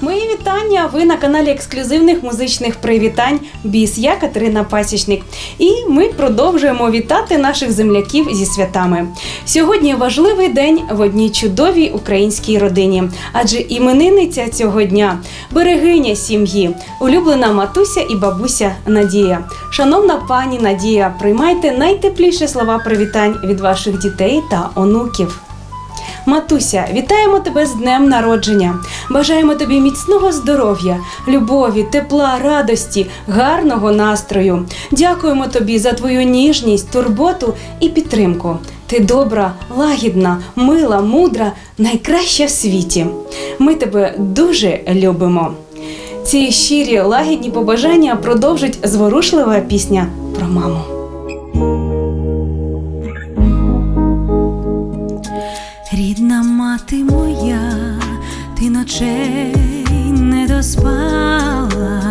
Мої вітання. Ви на каналі ексклюзивних музичних привітань Біс. Я Катерина Пасічник. І ми продовжуємо вітати наших земляків зі святами. Сьогодні важливий день в одній чудовій українській родині, адже іменинниця цього дня берегиня сім'ї, улюблена матуся і бабуся Надія. Шановна пані Надія, приймайте найтепліші слова привітань від ваших дітей та онуків. Матуся, вітаємо тебе з днем народження. Бажаємо тобі міцного здоров'я, любові, тепла, радості, гарного настрою. Дякуємо тобі за твою ніжність, турботу і підтримку. Ти добра, лагідна, мила, мудра, найкраща в світі. Ми тебе дуже любимо. Ці щирі лагідні побажання продовжить зворушлива пісня про маму. Мати моя, ти ночей не доспала,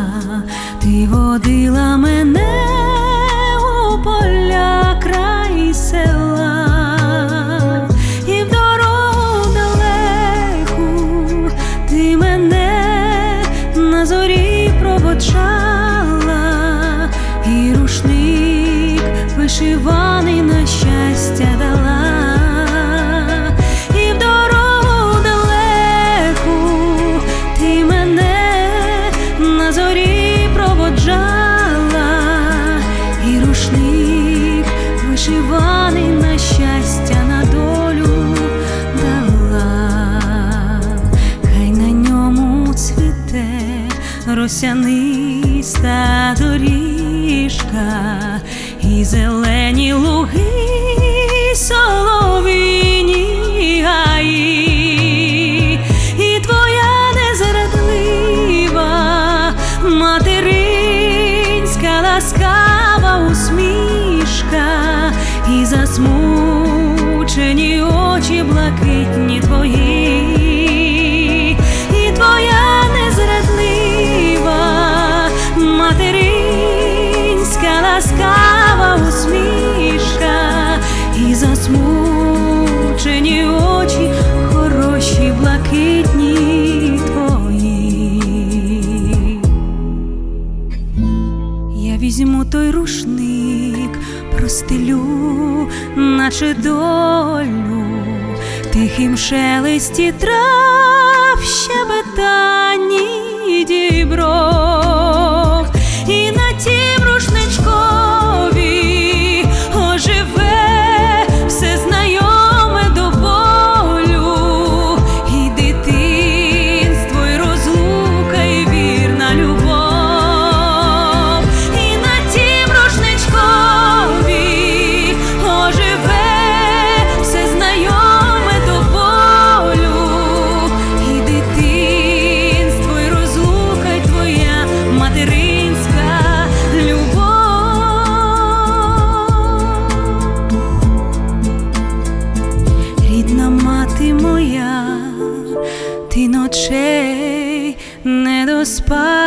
ти водила мене у поля край села, і в дорогу ти мене на зорі проводжала, і рушник вишиваний на щастя дала. Рушник вишиваний на щастя на долю дала, хай на ньому цвіте росяниста доріжка і зелені луги, соловіні і твоя незрадлива материнська ласкава усмішка, і засмучені очі блакитні твої, і твоя незрадлива материнська ласкава усмішка, і засмучені той рушник, простелю, наче долю, тихим шелесті трав, Мати моя, ти ночей не доспала.